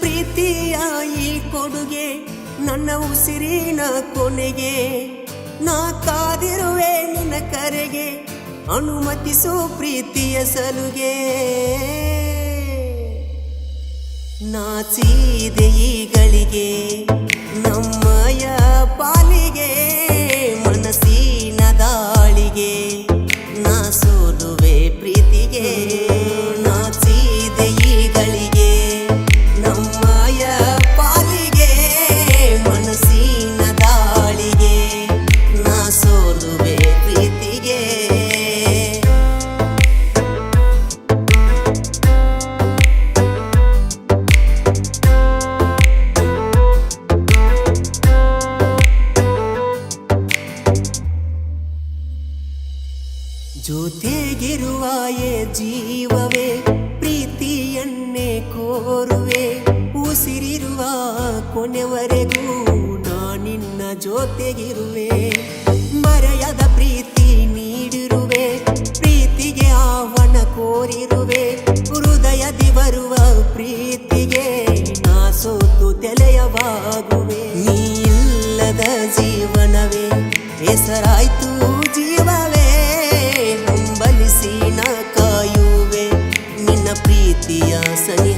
ಪ್ರೀತಿಯ ಈ ಕೊಡುಗೆ, ನನ್ನ ಉಸಿರಿನ ಕೊನೆಗೆ. ನಾ ಕಾದಿರುವೆ ನಿನ್ನ ಕರೆಗೆ, ಅನುಮತಿಸು ಪ್ರೀತಿಯ ಸಲುಗೆ. ನಾಚಿದೆ ಈಗಳಿಗೆ, ನಮ್ಮಯ ಪಾಲಿಗೆ, ಮನಸ್ಸಿನ ದಾಳಿಗೆ. ನಾ ಸೋಲುವೆ ಪ್ರೀತಿಗೆ. ಜೊತೆಗಿರುವ ಏ ಜೀವವೇ, ಪ್ರೀತಿಯನ್ನೇ ಕೋರುವೆ. ಉಸಿರಿರುವ ಕೊನೆವರೆಗೂ ನಾನಿನ್ನ ಜೊತೆಗಿರುವೆ. ಮರೆಯದ ಪ್ರೀತಿ ನೀಡಿರುವೆ, ಪ್ರೀತಿಗೆ ಆಹ್ವಾನ ಕೋರಿರುವೆ. ಹೃದಯದಿ ಬರುವ ಪ್ರೀತಿಗೆ ನಾ ಸೋತು ತೆಲೆಯವಾಗುವೆ. ನೀ ಇಲ್ಲದ ಜೀವನವೇ, ಹೆಸರಾಯ್ತು ಜೀವವೇ. ನಿನ್ನ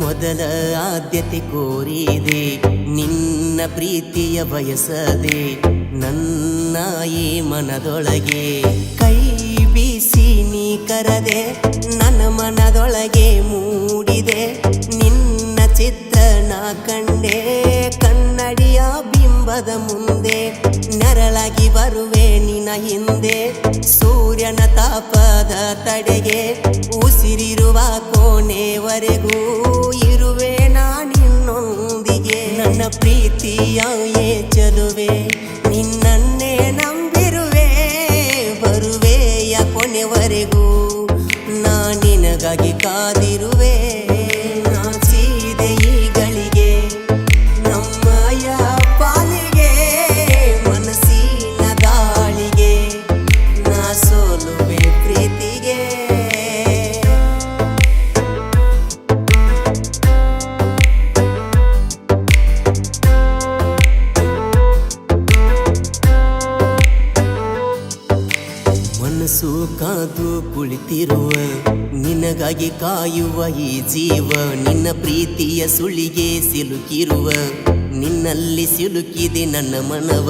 ಮೊದಲ ಆದ್ಯತೆ ಕೋರಿದೆ, ನಿನ್ನ ಪ್ರೀತಿಯ ಬಯಸದೆ ನನ್ನ ಈ ಮನದೊಳಗೆ. ಕೈ ಬೀಸಿ ನೀ ಕರದೆ, ನನ್ನ ಮನದೊಳಗೆ ಮೂಡಿದೆ, ನಿನ್ನ ಚಿತ್ರ ನಾ ಕಂಡೆ, ಕನ್ನಡಿಯ ಬಿಂಬದ ಮುಂದೆ, ನೆರಳಾಗಿ ಬರುವೆ ನಿನ ಹಿಂದೆ, ಸೂರ್ಯನ ತಾಪದ ತಡೆಗೆ ಕೋಣೆವರೆಗೂ ಇರುವೆ ನಾನಿನ್ನೊಂದಿಗೆ. ನನ್ನ ಪ್ರೀತಿಯ ಚಲುವೆ ಮನಸ್ಸು ಕಾದು ಕುಳಿತಿರುವ, ನಿನಗಾಗಿ ಕಾಯುವ ಈ ಜೀವ, ನಿನ್ನ ಪ್ರೀತಿಯ ಸುಳಿಗೆ ಸಿಲುಕಿರುವ, ನಿನ್ನಲ್ಲಿ ಸಿಲುಕಿದೆ ನನ್ನ ಮನವ.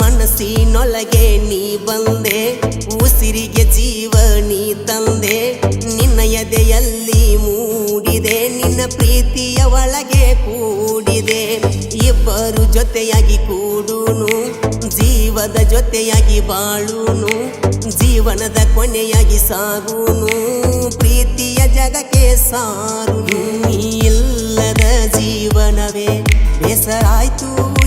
ಮನಸ್ಸಿನೊಳಗೆ ನೀ ಬಂದೆ, ಉಸಿರಿಗೆ ಜೀವ ನೀ ತಂದೆ, ನಿನ್ನ ಎದೆಯಲ್ಲಿ ಮೂಡಿದೆ, ನಿನ್ನ ಪ್ರೀತಿಯ ಒಳಗೆ ಕೂಡಿದೆ. ಇಬ್ಬರು ಜೊತೆಯಾಗಿ ಕೂಡುನು ಜೀವದ ಜೊತೆಯಾಗಿ ಬಾಳುನು ಜೀವನದ ಕೊನೆಯಾಗಿ ಸಾಗುನು ಪ್ರೀತಿಯ ಜಗಕ್ಕೆ ಸಾರುನು. ಇಲ್ಲದ ಜೀವನವೇ ಬೇಸರಾಯ್ತು.